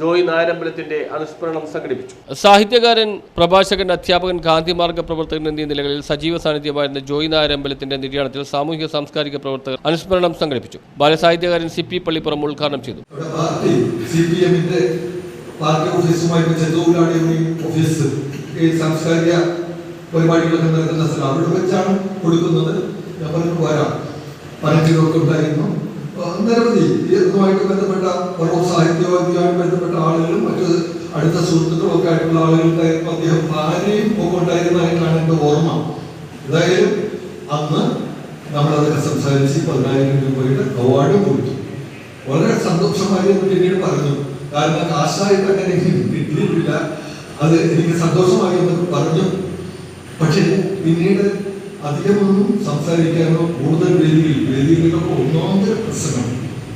ജോയ് നായരമ്പലത്തിന്റെ അനുസ്മരണം സംഘടിപ്പിച്ചു. സാഹിത്യകാരൻ പ്രഭാഷകൻ അധ്യാപകൻ ഗാന്ധിമാർഗ പ്രവർത്തകൻ എന്നീ നിലകളിൽ സജീവ സാന്നിധ്യമായിരുന്ന ജോയ് നായരമ്പലത്തിന്റെ നിര്യാണത്തിൽ സാമൂഹിക സാംസ്കാരിക പ്രവർത്തകർ അനുസ്മരണം സംഘടിപ്പിച്ചു. ബാലസാഹിത്യകാരൻ സി പി പള്ളിപ്പുറം ഉദ്ഘാടനം ചെയ്തു. പാർട്ടി ഓഫീസുമായി ചെന്തൂരാടി ഓഫീസ് ഈ സാംസ്കാരിക പരിപാടികളൊക്കെ നടക്കുന്ന സ്ഥലം. അവിടെ വെച്ചാണ് കൊടുക്കുന്നത്. ഞാൻ പറഞ്ഞു വരാം. പനക്കിലൊക്കെ ഉണ്ടായിരുന്നു. നിരവധി ഇതുമായിട്ട് ബന്ധപ്പെട്ട ഓരോ സാഹിത്യവുമായി ബന്ധപ്പെട്ട ആളുകളും മറ്റ് അടുത്ത സുഹൃത്തുക്കളും ഒക്കെ ആയിട്ടുള്ള ആളുകളുടെ അദ്ദേഹം ഭാര്യയും ഒക്കെ ഉണ്ടായിരുന്നതായിട്ടാണ് എന്റെ ഓർമ്മ. ഏതായാലും അന്ന് നമ്മളതൊക്കെ സംസാരിച്ച് പതിനായിരം രൂപയുടെ അവാർഡ് കൊടുത്തു. വളരെ സന്തോഷമായി എന്ന് പിന്നീട് പറഞ്ഞു. കാരണം കാശായിട്ട് അങ്ങനെ കിട്ടിയിട്ടില്ല. അത് എനിക്ക് സന്തോഷമായി എന്ന് പറഞ്ഞു. പക്ഷേ പിന്നീട് അധികമൊന്നും സംസാരിക്കാനോ കൂടുതൽ വേദിയിൽ വേദികളിലൊക്കെ ഒന്നാമത്തെ പ്രശ്നം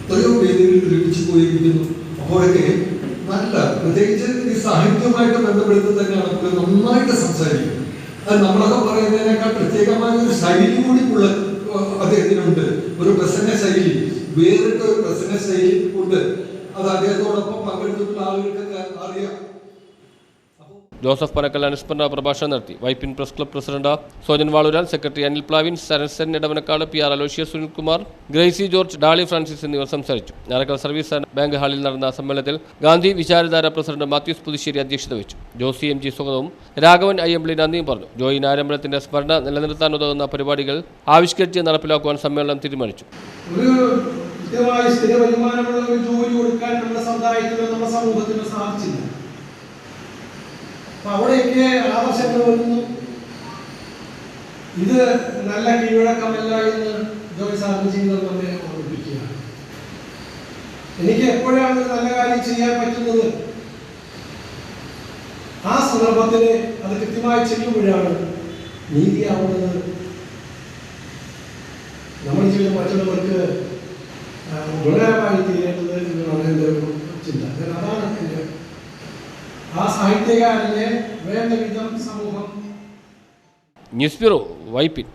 എത്രയോ വേദികൾ ദ്രവിച്ചു പോയിരിക്കുന്നു. അപ്പോഴൊക്കെ നല്ല പ്രത്യേകിച്ച് ഈ സാഹിത്യവുമായിട്ട് ബന്ധപ്പെടുത്തി തന്നെ നമുക്ക് നന്നായിട്ട് സംസാരിക്കും. അത് നമ്മളൊക്കെ പറയുന്നതിനേക്കാൾ പ്രത്യേകമായ ഒരു ശൈലി കൂടി ഉള്ള അദ്ദേഹത്തിനുണ്ട്. ഒരു പ്രസംഗ ശൈലി വേറിട്ട ഒരു പ്രസംഗ ശൈലി ഉണ്ട്. അത് അദ്ദേഹത്തോടൊപ്പം പങ്കെടുത്തിട്ടുള്ള ആളുകൾക്കൊക്കെ അറിയാം. ജോസഫ് പനക്കൽ അനുസ്മരണ പ്രഭാഷണം നടത്തി. Vypin press club president Sojan Valuran secretary Anil Plavin Sarasan Edavanakkad P R Aloysius Sunilkumar Gracy George Dolly Francis എന്നിവർ സംസാരിച്ചു. ഞാറക്കൽ സർവീസ് ബാങ്ക് ഹാളിൽ നടന്ന സമ്മേളനത്തിൽ ഗാന്ധി വിചാരധാര പ്രസിഡന്റ് മാത്യൂസ് പുതുശ്ശേരി അധ്യക്ഷത വഹിച്ചു. ജോസി എം ജി സുഗതവും രാഘവൻ അയ്യമ്പളി നന്ദിയും പറഞ്ഞു. ജോയിൻ ആരംഭത്തിന്റെ സ്മരണ നിലനിർത്താൻ ഉതകുന്ന പരിപാടികൾ ആവിഷ്കരിച്ച് നടപ്പിലാക്കുവാൻ സമ്മേളനം തീരുമാനിച്ചു. സ്ഥിര വരുമാനമുള്ള ഒരു ജോലി കൊടുക്കാൻ നമ്മുടെ സമുദായത്തിനോ നമ്മുടെ സമൂഹത്തിനോ സാധിച്ചില്ല. അപ്പൊ അവിടെയൊക്കെ ആദർശങ്ങൾ വരുന്നു. ഇത് നല്ല കീഴ്വഴക്കമല്ല എന്ന് ജോയ് സാറിന് ജീവിതം നമ്മെ ഓർമ്മിപ്പിക്കുകയാണ്. എനിക്ക് എപ്പോഴാണ് നല്ല കാര്യം ചെയ്യാൻ പറ്റുന്നത്? ആ സന്ദർഭത്തിന് അത് കൃത്യമായി ചെയ്യുമ്പോഴാണ് നീതിയാവുന്നത് നമ്മൾ ചെയ്യുന്ന മറ്റുള്ളവർക്ക് ഗുണകരമായി തീരേണ്ടത് എന്ന് എന്റെ ഒരു ചിന്ത. അതാണ് എന്റെ ആ സാഹിത്യകാരനെ വേണ്ട വിധം സമൂഹം. News bureau Vypin